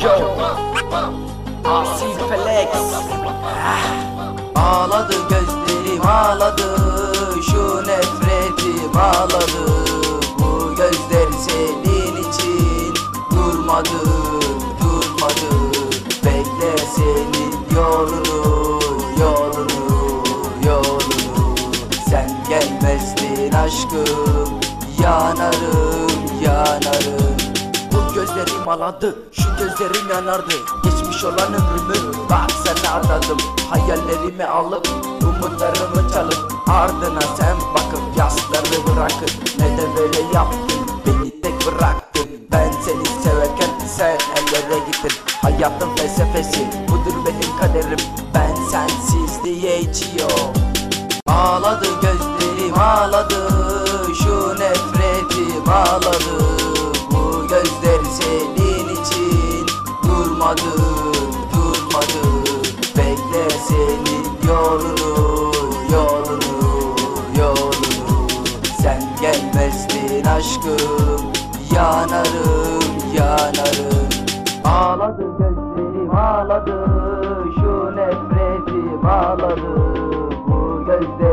Yo Asi Flex. Ağladı gözlerim ağladı Şu nefretim ağladı. Bu gözler senin için Durmadı durmadı. Bekle senin yolunu Yolunu yolunu. Sen gelmezdin aşkım Yanarım yanarım gözlerim aladı Şu gözlerim yanardı. Geçmiş olan ömrümü Bak sana adadım Hayallerimi alıp Umutlarımı çalıp Ardına sen bakıp Yasları bırakıp Ne de böyle yaptın? Beni tek bıraktın. Ben seni severken Sen ellere gittin. Hayatın felsefesi Budur benim kaderim. Ben sensizliğe içiyorum Ağladı gözlerim ağladı gelmezdin aşkım Yanarım yanarım. Ağladı gözlerim ağladı. Şu nefretim ağladı. Bu gözler